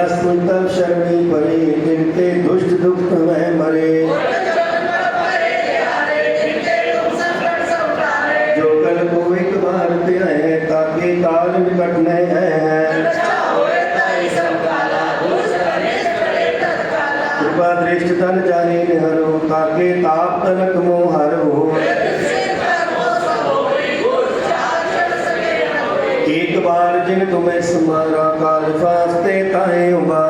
तब शरणी परे जिनते दुष्ट दुख में मरे। जो कल को एक बार त्याए ताके काल निकट न है। कृपा दृष्ट तन जाने हरो ताके ताप तनक मोह एक बार जिन तुम्हें समारा काल फास्ते ताए उबारा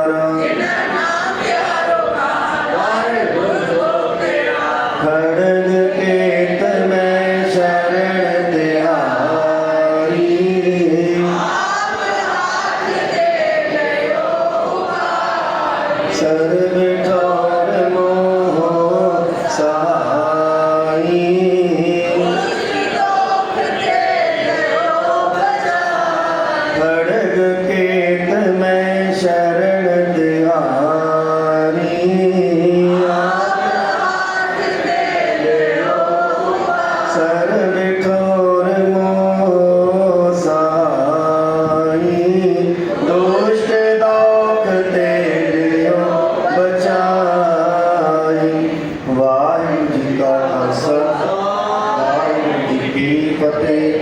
की फतेह